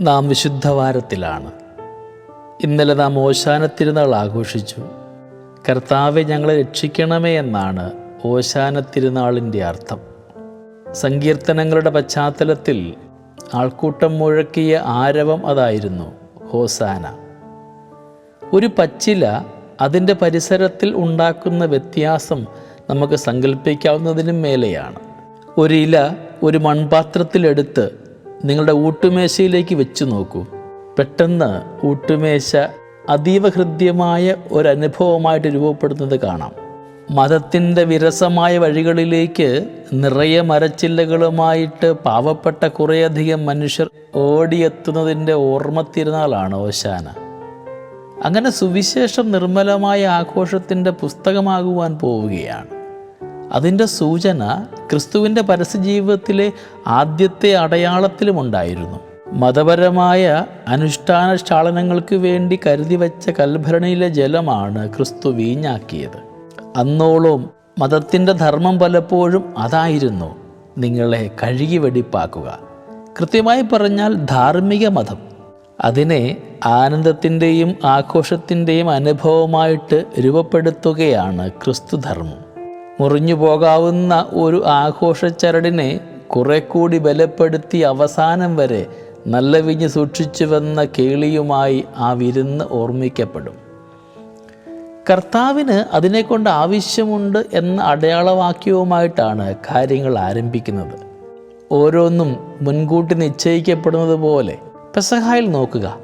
നാം വിശുദ്ധവാരത്തിലാണ്. ഇന്നലെ നാം ഓശാന തിരുനാൾ ആഘോഷിച്ചു. കർത്താവെ ഞങ്ങളെ രക്ഷിക്കണമേ എന്നാണ് ഓശാന തിരുനാളിന്റെ അർത്ഥം. സങ്കീർത്തനങ്ങളുടെ പശ്ചാത്തലത്തിൽ ആൾക്കൂട്ടം മുഴക്കിയ ആരവം അതായിരുന്നു ഹോസാന. ഒരു പച്ചില അതിന്റെ പരിസരത്തിൽ ഉണ്ടാക്കുന്ന വ്യത്യാസം നമുക്ക് സങ്കല്പിക്കാവുന്നതിനും മേലെയാണ്. ഒരു ഇല ഒരു മൺപാത്രത്തിലെടുത്ത് നിങ്ങളുടെ ഊട്ടുമേശയിലേക്ക് വെച്ച് നോക്കൂ. പെട്ടെന്ന് ഊട്ടുമേശ അതീവ ഹൃദ്യമായ ഒരനുഭവമായിട്ട് രൂപപ്പെടുന്നത് കാണാം. മതത്തിന്റെ വിരസമായ വഴികളിലേക്ക് നിറയെ മരച്ചില്ലകളുമായിട്ട് പാവപ്പെട്ട കുറേയധികം മനുഷ്യർ ഓടിയെത്തുന്നതിന്റെ ഓർമ്മ തിരുനാളാണ് ഓശാന. അങ്ങനെ സുവിശേഷം നിർമ്മലമായ ആഘോഷത്തിന്റെ പുസ്തകമാകുവാൻ പോവുകയാണ്. അതിന്റെ സൂചന ക്രിസ്തുവിന്റെ പരസ്യജീവിതത്തിലെ ആദ്യത്തെ അടയാളത്തിലുമുണ്ടായിരുന്നു. മതപരമായ അനുഷ്ഠാന ശാളനങ്ങൾക്ക് വേണ്ടി കരുതി വച്ച കൽഭരണിയിലെ ജലമാണ് ക്രിസ്തു വീഞ്ഞാക്കിയത്. അന്നോളം മതത്തിന്റെ ധർമ്മം പലപ്പോഴും അതായിരുന്നു നിങ്ങളെ കഴുകി വെടിപ്പാക്കുക. കൃത്യമായി പറഞ്ഞാൽ ധാർമ്മിക മതം. അതിനെ ആനന്ദത്തിന്റെയും ആഘോഷത്തിന്റെയും അനുഭവമായിട്ട് രൂപപ്പെടുത്തുകയാണ് ക്രിസ്തുധർമ്മം. മുറിഞ്ഞു പോകാവുന്ന ഒരു ആഘോഷച്ചരടിനെ കുറെ കൂടി ബലപ്പെടുത്തി അവസാനം വരെ നല്ല വിഞ്ഞ് സൂക്ഷിച്ചുവെന്ന കേളിയുമായി ആ വിരുന്ന് ഓർമ്മിക്കപ്പെടും. കർത്താവിന് അതിനെക്കൊണ്ട് ആവശ്യമുണ്ട് എന്ന അടയാളവാക്യവുമായിട്ടാണ് കാര്യങ്ങൾ ആരംഭിക്കുന്നത്. ഓരോന്നും മുൻകൂട്ടി നിശ്ചയിക്കപ്പെടുന്നത് പോലെ പെസഹായിൽ നോക്കുക.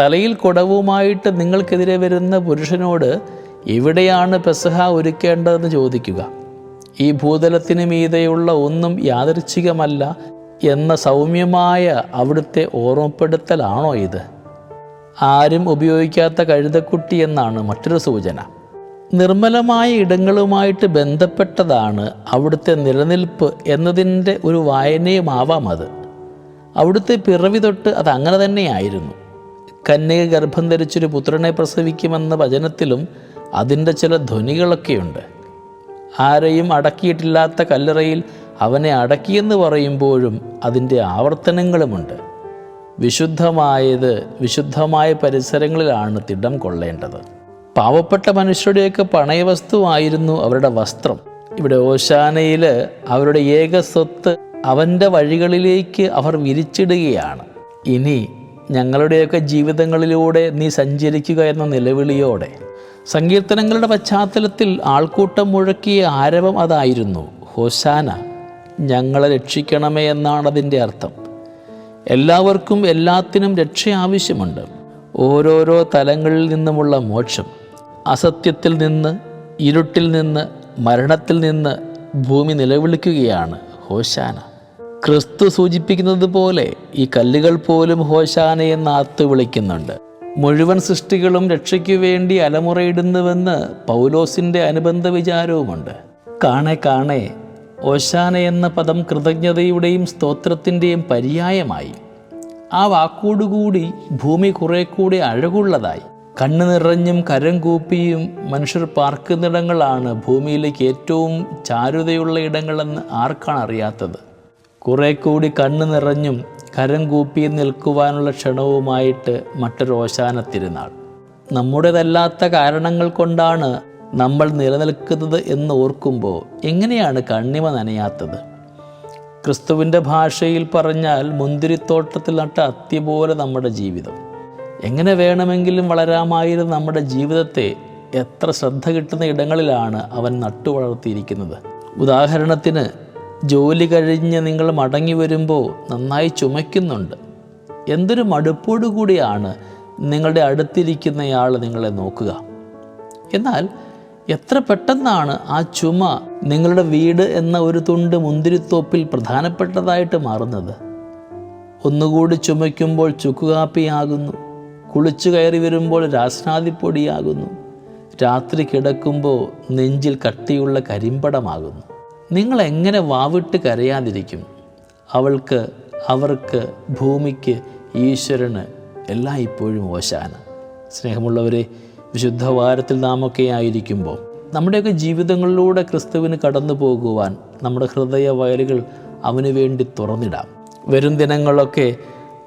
തലയിൽ കുടവുമായിട്ട് നിങ്ങൾക്കെതിരെ വരുന്ന പുരുഷനോട് എവിടെയാണ് പെസഹ ഒരുക്കേണ്ടതെന്ന് ചോദിക്കുക. ഈ ഭൂതലത്തിന് മീതെയുള്ള ഒന്നും യാദൃച്ഛികമല്ല എന്ന സൗമ്യമായ അവിടുത്തെ ഓർമ്മപ്പെടുത്തലാണോ ഇത്? ആരും ഉപയോഗിക്കാത്ത കഴുതക്കുട്ടി എന്നാണ് മറ്റൊരു സൂചന. നിർമ്മലമായ ഇടങ്ങളുമായിട്ട് ബന്ധപ്പെട്ടതാണ് അവിടുത്തെ നിലനിൽപ്പ് എന്നതിന്റെ ഒരു വായനയുമാവാം അത്. അവിടുത്തെ പിറവി തൊട്ട് അത് അങ്ങനെ തന്നെയായിരുന്നു. കന്യക ഗർഭം ധരിച്ചൊരു പുത്രനെ പ്രസവിക്കുമെന്ന വചനത്തിലും അതിന്റെ ചില ധ്വനികളൊക്കെയുണ്ട്. ആരെയും അടക്കിയിട്ടില്ലാത്ത കല്ലറയിൽ അവനെ അടക്കിയെന്ന് പറയുമ്പോഴും അതിന്റെ ആവർത്തനങ്ങളുമുണ്ട്. വിശുദ്ധമായത് വിശുദ്ധമായ പരിസരങ്ങളിലാണ് തിടം കൊള്ളേണ്ടത്. പാവപ്പെട്ട മനുഷ്യരുടെയൊക്കെ പണയവസ്തുവായിരുന്നു അവരുടെ വസ്ത്രം. ഇവിടെ ഓശാനയിൽ അവരുടെ ഏക സ്വത്ത് അവന്റെ വഴികളിലേക്ക് അവർ വിരിച്ചിടുകയാണ്. ഇനി ഞങ്ങളുടെയൊക്കെ ജീവിതങ്ങളിലൂടെ നീ സഞ്ചരിക്കുക എന്ന നിലവിളിയോടെ. സങ്കീർത്തനങ്ങളുടെ പശ്ചാത്തലത്തിൽ ആൾക്കൂട്ടം മുഴക്കിയ ആരവം അതായിരുന്നു. ഹോസാന ഞങ്ങളെ രക്ഷിക്കണമേ എന്നാണ് അതിന്റെ അർത്ഥം. എല്ലാവർക്കും എല്ലാത്തിനും രക്ഷ ആവശ്യമുണ്ട്. ഓരോരോ തലങ്ങളിൽ നിന്നുമുള്ള മോക്ഷം. അസത്യത്തിൽ നിന്ന് ഇരുട്ടിൽ നിന്ന് മരണത്തിൽ നിന്ന് ഭൂമി നിലവിളിക്കുകയാണ് ഹോശാന. ക്രിസ്തു സൂചിപ്പിക്കുന്നത് പോലെ ഈ കല്ലുകൾ പോലും ഹോശാന എന്ന് ആത്ത് വിളിക്കുന്നുണ്ട്. മുഴുവൻ സൃഷ്ടികളും രക്ഷയ്ക്കു വേണ്ടി അലമുറയിടുന്നുവെന്ന് പൗലോസിന്റെ അനുബന്ധ വിചാരവുമുണ്ട്. കാണെ കാണെ ഓശാന എന്ന പദം കൃതജ്ഞതയുടെയും സ്തോത്രത്തിന്റെയും പര്യായമായി. ആ വാക്കോടുകൂടി ഭൂമി കുറെ കൂടി അഴകുള്ളതായി. കണ്ണു നിറഞ്ഞും കരം കൂപ്പിയും മനുഷ്യർ പാർക്കുന്നിടങ്ങളാണ് ഭൂമിയിലേക്ക് ഏറ്റവും ചാരുതയുള്ള ഇടങ്ങളെന്ന് ആർക്കാണ് അറിയാത്തത്? കുറെ കൂടി കണ്ണു നിറഞ്ഞും കരം കൂപ്പി നിൽക്കുവാനുള്ള ക്ഷണവുമായിട്ട് മറ്റൊരു ഓശാന തിരുനാൾ. നമ്മുടേതല്ലാത്ത കാരണങ്ങൾ കൊണ്ടാണ് നമ്മൾ നിലനിൽക്കുന്നത് എന്ന് ഓർക്കുമ്പോൾ എങ്ങനെയാണ് കണ്ണിമ നനയാത്തത്? ക്രിസ്തുവിന്റെ ഭാഷയിൽ പറഞ്ഞാൽ മുന്തിരിത്തോട്ടത്തിൽ നട്ട അത്തി പോലെ നമ്മുടെ ജീവിതം. എങ്ങനെ വേണമെങ്കിലും വളരാമായിരുന്ന നമ്മുടെ ജീവിതത്തെ എത്ര ശ്രദ്ധ കിട്ടുന്ന ഇടങ്ങളിലാണ് അവൻ നട്ടു വളർത്തിയിരിക്കുന്നത് ഉദാഹരണത്തിന് ജോലി കഴിഞ്ഞ് നിങ്ങൾ മടങ്ങി വരുമ്പോൾ നന്നായി ചുമയ്ക്കുന്നുണ്ട്. എന്തൊരു മടുപ്പോടു കൂടിയാണ് നിങ്ങളുടെ അടുത്തിരിക്കുന്നയാൾ നിങ്ങളെ നോക്കുക. എന്നാൽ എത്ര പെട്ടെന്നാണ് ആ ചുമ നിങ്ങളുടെ വീട് എന്ന ഒരു തുണ്ട് മുന്തിരിത്തോപ്പിൽ പ്രധാനപ്പെട്ടതായിട്ട് മാറുന്നത്. ഒന്നുകൂടി ചുമയ്ക്കുമ്പോൾ ചുക്കുകാപ്പിയാകുന്നു. കുളിച്ചു കയറി വരുമ്പോൾ രാസ്നാദിപ്പൊടിയാകുന്നു. രാത്രി കിടക്കുമ്പോൾ നെഞ്ചിൽ കട്ടിയുള്ള കരിമ്പടമാകുന്നു. നിങ്ങൾ എങ്ങനെ വാവിട്ട് കരയാതിരിക്കും? അവൾക്ക് അവർക്ക് ഭൂമിക്ക് ഈശ്വരന് എല്ലാം ഇപ്പോഴും ഓശാന സ്നേഹമുള്ളവരെ വിശുദ്ധ വാരത്തിൽ നാമൊക്കെ ആയിരിക്കുമ്പോൾ നമ്മുടെയൊക്കെ ജീവിതങ്ങളിലൂടെ ക്രിസ്തുവിന് കടന്നു പോകുവാൻ നമ്മുടെ ഹൃദയ വയലുകൾ അവന് വേണ്ടി തുറന്നിടാം. വരും ദിനങ്ങളൊക്കെ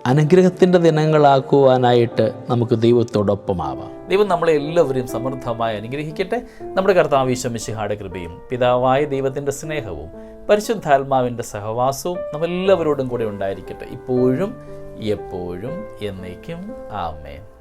അനുഗ്രഹത്തിന്റെ ദിനങ്ങളാക്കുവാനായിട്ട് നമുക്ക് ദൈവത്തോടൊപ്പമാവാം. ദൈവം നമ്മളെ എല്ലാവരെയും സമൃദ്ധമായി അനുഗ്രഹിക്കട്ടെ. നമ്മുടെ കർത്താവ് മിശിഹാടെ കൃപയും പിതാവായ ദൈവത്തിന്റെ സ്നേഹവും പരിശുദ്ധാത്മാവിന്റെ സഹവാസവും നമ്മെല്ലാവരോടും കൂടെ ഉണ്ടായിരിക്കട്ടെ. ഇപ്പോഴും എപ്പോഴും എന്നേക്കും. ആമേൻ.